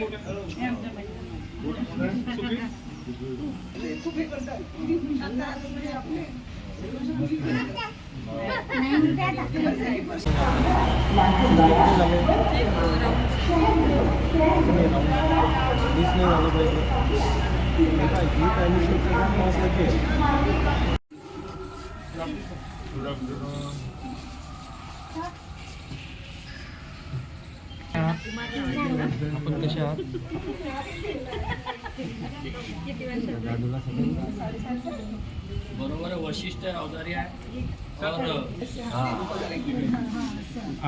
I'm not आपण कसे आहात? बरोबर वशिष्ठ अवधारी आहे. और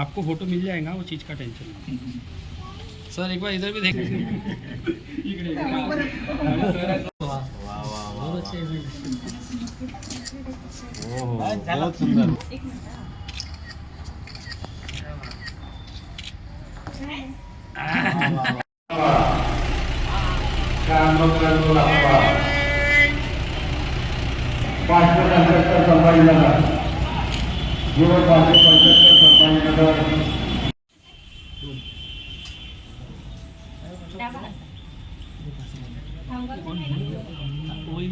आपको फोटो मिल जाएगा वो चीज़ का टेंशन नहीं। सर एक बार इधर भी देख। बहुत सुंदर। संभाजीनगर जीवन पाचशे पंच्याहत्तर संभाजीनगर कोई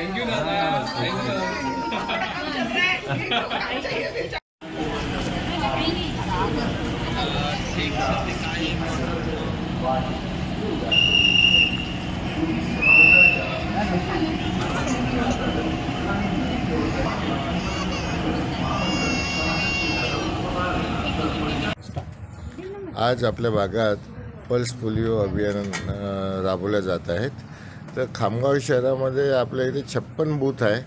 चालू कर थँक्यू दादा थँक्यू आज आपल्या भागात पल्स पोलिओ अभियान अ, राबवल्या जात आहेत. तर खामगाव शहरामध्ये आपल्या इथे छप्पन बूथ आहे.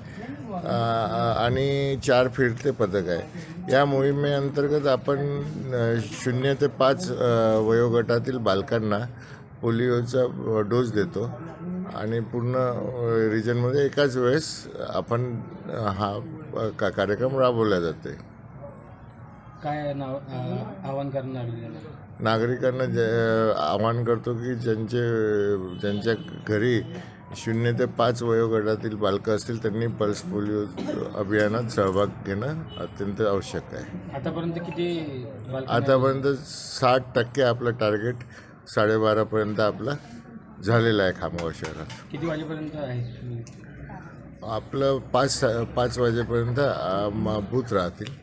आणि चार फिरते पथक आहे. या मोहिमेअंतर्गत आपण शून्य ते पाच वयोगटातील बालकांना पोलिओचा डोस देतो. आणि पूर्ण रिजनमध्ये एकाच वेळेस आपण हा का कार्यक्रम राबवला जाते काय नाव अं, आवाहन करणार नागरिकांना? जे आवाहन करतो की ज्यांचे ज्यांच्या घरी शून्य ते पाच वयोगटातील बालकं असतील त्यांनी पल्स पोलिओ अभियानात सहभाग घेणं अत्यंत आवश्यक आहे. आतापर्यंत किती आतापर्यंत साठ टक्के आपलं टार्गेट साडेबारापर्यंत आपलं झालेलं आहे खामगाव शहरात. किती वाजेपर्यंत आहे? आपलं पाच पाच वाजेपर्यंत बूथ राहतील.